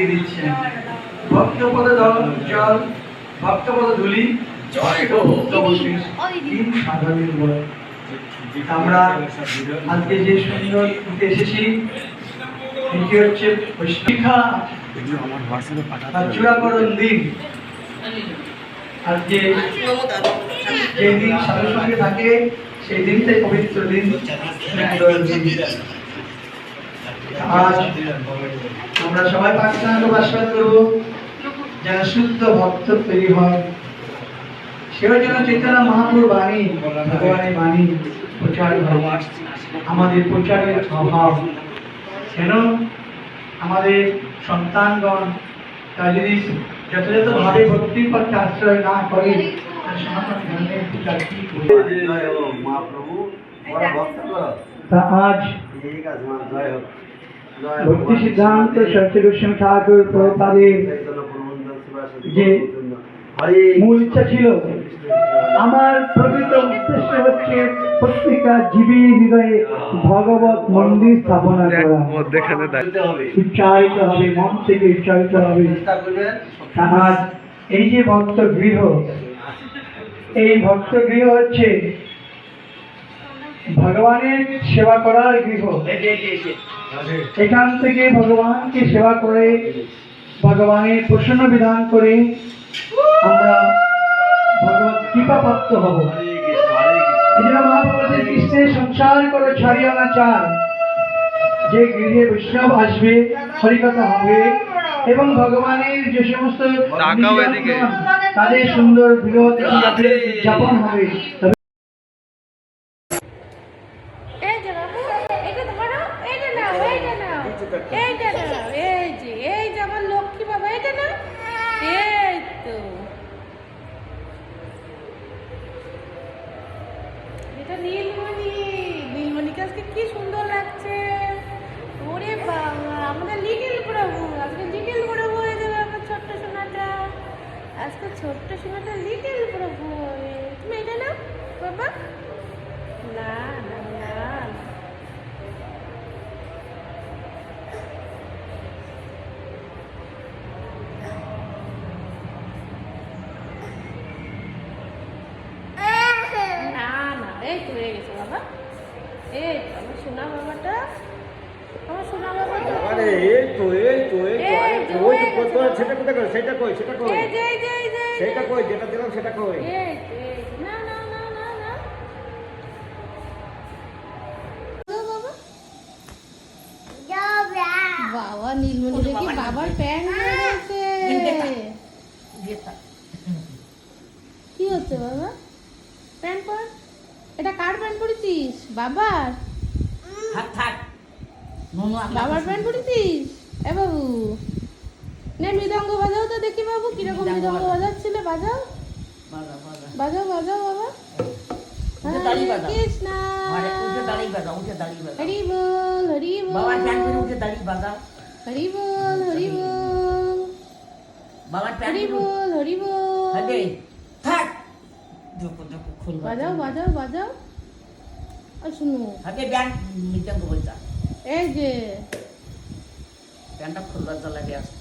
দিয়ে দিচ্ছেন। ভক্তপদ জল ভক্তপদ ধুলি জয় হোক। তিন সাধনের বল আমরা আজকে যে সুন্দর এসেছি এটি হচ্ছে শিক্ষা চূড়াকরণ দিন। আজকে যে সাধুর সঙ্গে থাকে সেই দিনটাই পবিত্র দিন। আমরা সবাই পাকিস্তানকে আশীর্বাদ করব যেন শুদ্ধ ভক্ত তৈরি হয়। সেও যেন চেতনা মহাপুর বাণী ভগবানের বাণী প্রচার হয়। আমাদের প্রচারের অভাব। কেন? আমাদের সন্তানগণ তা যদি যথাযথভাবে ভক্তির পথে আশ্রয় না করে তা আজ ঠিক আছে জয় হোক। ভক্তি সিদ্ধান্ত সরস্বতী গোস্বামী ঠাকুর শিবাসদী যে মূল ইচ্ছা ছিল, আমার প্রকৃত উদ্দেশ্য হচ্ছে প্রত্যেকটা জীবী হৃদয়ে ভগবত মন্দির স্থাপনা করা। উচ্চারিত হবে, মন থেকে উচ্চারিত হবে। আজ এই যে ভক্ত গৃহ এই ভক্ত গৃহ হচ্ছে ভগবানের সেবা করার গৃহ। এখান থেকে ভগবানকে সেবা করে ভগবানের প্রসন্ন বিধান করে আমরা ভগবত কৃপা প্রাপ্ত হব কৃষ্ণের সংসার করে ছাড়িও না চার। যে গৃহে বৈষ্ণব আসবে হরিকথা হবে এবং ভগবানের যে সমস্ত তাদের সুন্দর বিরোধ উদযাপন হবে তবে এই যে বাবু এটা ধরো এইটা নাও এইটা নাও এই যে এই যে আমার লক্ষ্মী বাবা এটা নাও এই তো। এটা নীলমণি। নীলমণিকে আজকে কি সুন্দর লাগছে। ওরে বাবা, আমাদের লিটিল প্রভু, আজকে লিটিল প্রভু আমার ছোট্ট সোনাটা। আজকে ছোট্ট সোনাটা লিটিল প্রভু তুমি এটা নাও, বাবা। না না না না না এই তো হয়ে গেছে বাবা। এই তো আমার সোনা বাবাটা। আমার সোনা বাবাটা। আরে এই তো এই তো এই তো আরে এই তো, ওই তো গেছে বাবা। সেটা কোথায় সেটা কই? সেটা কই? এই যে এই যে এই যে, এই যে। সেটা কই? যেটা দিলাম সেটা কই? এই তো, এই না না না না না। বাবা। বাবা নীলমণি দেখি বাবার প্যান্ট কি হচ্ছে বাবা? প্যান্ট পর। এটা কার প্যান্ট পরেছিস? বাবার? বাবার প্যান্ট পরেছিস? এ বাবু। নে মৃদঙ্গ বাজাও তো দেখি বাবু কীরকম মৃদঙ্গ বাজাচ্ছিলে বাজাও। বাজাও। বাজাও বাবা। কৃষ্ণ। হরি বল হরি বল। হরি বল হরি বল। হরি বল হরি বল। খুল বাজাও বাজাও বাজাও। আর শুনো। হাতে ব্যান্ড মৃত্যঙ্গ বলছা এই যে। প্যান্টটা খুলবার লাগে আসছে